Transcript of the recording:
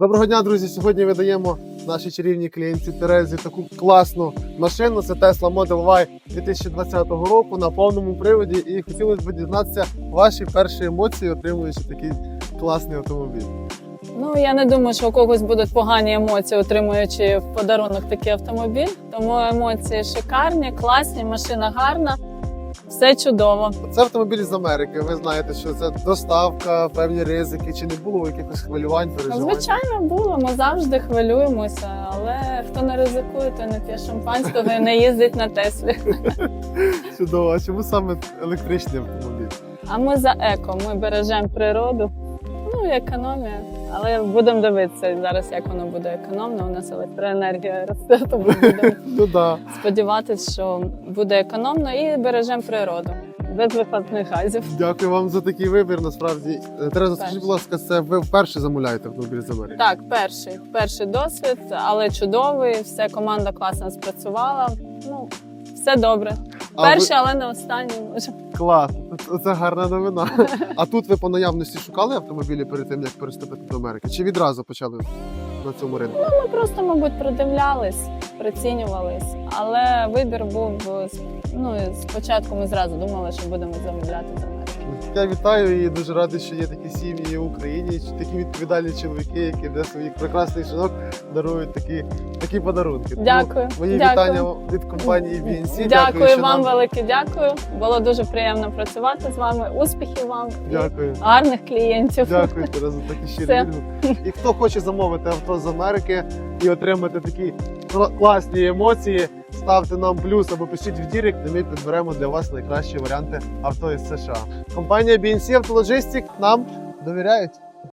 Доброго дня, друзі! Сьогодні видаємо нашій чарівній клієнтці Терезі таку класну машину. Це Tesla Model Y 2020 року на повному приводі. І хотілося б дізнатися ваші перші емоції, отримуючи такий класний автомобіль. Ну я не думаю, що у когось будуть погані емоції, отримуючи в подарунок такий автомобіль. Тому емоції шикарні, класні, машина гарна, все чудово. Це автомобіль з Америки. Ви знаєте, що це доставка, певні ризики. Чи не було якихось хвилювань, переживань? Звичайно, було. Ми завжди хвилюємося, але хто не ризикує, той не п'є шампанського і не їздить на Теслі. Чудово. А чому саме електричний автомобіль? А ми за еко, ми бережемо природу. Ну, і економія. Але будемо дивитися зараз, як воно буде економно. У нас електроенергія росте, тому будемо Ну сподіватися, що буде економно і бережемо природу без вихлопних газів. Дякую вам за такий вибір. Насправді, Е, Тереза, скажіть, будь ласка, це ви вперше замовляєте автомобіль з Америки? Так, перший перший досвід, але чудовий. Все команда класно спрацювала. Ну все добре. А ви- але не останній. Може. Клас, це- це гарна новина. А тут ви по наявності шукали автомобілі перед тим, як переступити до Америки? Чи відразу почали на цьому ринку? Ну, Ми просто, мабуть, придивлялись, прицінювались, але вибір був ну спочатку. Ми зразу думали, що будемо замовляти з Америки. Я вітаю і дуже радий, що є такі сім'ї в Україні, такі відповідальні чоловіки, які для своїх прекрасних жінок дарують такі, такі подарунки. Тому Дякую. Мої Дякую. вітання від компанії BNC. Дякую, що вам нам... велике дякую. Було дуже приємно працювати з вами. Успіхів вам Дякую. гарних клієнтів. Дякую Тереза, за щирий Все. І хто хоче замовити авто з Америки і отримати такі кла- класні емоції, ставте нам плюс або пишіть в Дірект, і ми підберемо для вас найкращі варіанти авто із США. Компанія BNC Автологистик нам довіряють.